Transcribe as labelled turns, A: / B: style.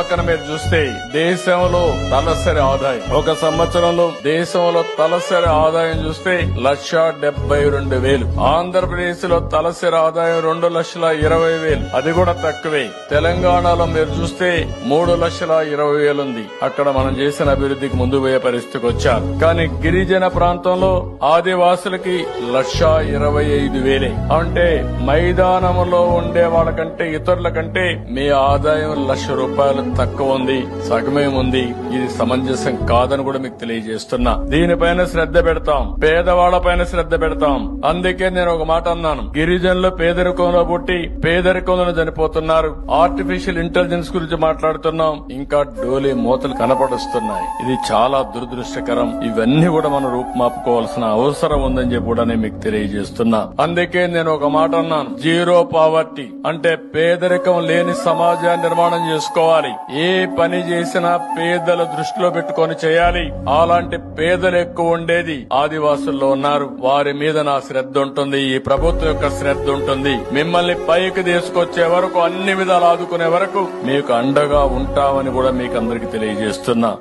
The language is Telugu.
A: పక్కన మీరు చూస్తే దేశంలో తలసరి ఆదాయం. ఒక సంవత్సరంలో దేశంలో తలసరి ఆదాయం చూస్తే లక్ష డెబ్బై రెండు వేలు. ఆంధ్రప్రదేశ్లో తలసరి ఆదాయం రెండు లక్షల ఇరవై వేలు. అది కూడా తక్కువే. తెలంగాణలో మీరు చూస్తే మూడు లక్షల ఇరవై వేలు ఉంది. అక్కడ మనం చేసిన అభివృద్ధికి ముందు పోయే పరిస్థితికి వచ్చారు. కానీ గిరిజన ప్రాంతంలో ఆదివాసులకి లక్ష ఇరవై ఐదు వేలే. అంటే మైదానంలో ఉండే వాళ్ళకంటే ఇతరుల కంటే మీ ఆదాయం లక్ష రూపాయలు తక్కువ ఉంది సగమే ఉంది ఇది సమంజసం కాదని కూడా మీకు తెలియజేస్తున్నా. దీనిపైన శ్రద్ధ పెడతాం. పేదవాళ్ళ పైన శ్రద్ధ పెడతాం. అందుకే నేను ఒక మాట అన్నాను. గిరిజనులు పేదరికంలో పుట్టి పేదరికంలో చనిపోతున్నారు. ఆర్టిఫిషియల్ ఇంటెలిజెన్స్ గురించి మాట్లాడుతున్నాం. ఇంకా డోలే మూతలు కనపడుస్తున్నాయి. ఇది చాలా దురదృష్టకరం. ఇవన్నీ కూడా మనం రూపుమాపుకోవాల్సిన అవసరం ఉందని చెప్పి కూడా నేను మీకు తెలియజేస్తున్నా. అందుకే నేను ఒక మాట అన్నాను. జీరో పావర్టీ అంటే పేదరికం లేని సమాజాన్ని నిర్మాణం చేసుకోవాలి. ఏ పని చేసినా పేదల దృష్టిలో పెట్టుకొని చేయాలి. అలాంటి పేదలు ఎక్కువ ఉండేది ఆదివాసుల్లో ఉన్నారు. వారి మీద నా శ్రద్ధ ఉంటుంది. ఈ ప్రభుత్వం యొక్క శ్రద్ధ ఉంటుంది. మిమ్మల్ని పైకి తీసుకొచ్చే వరకు అన్ని విధాలు ఆదుకునే వరకు మీకు అండగా ఉంటామని కూడా మీకు అందరికి తెలియజేస్తున్నా.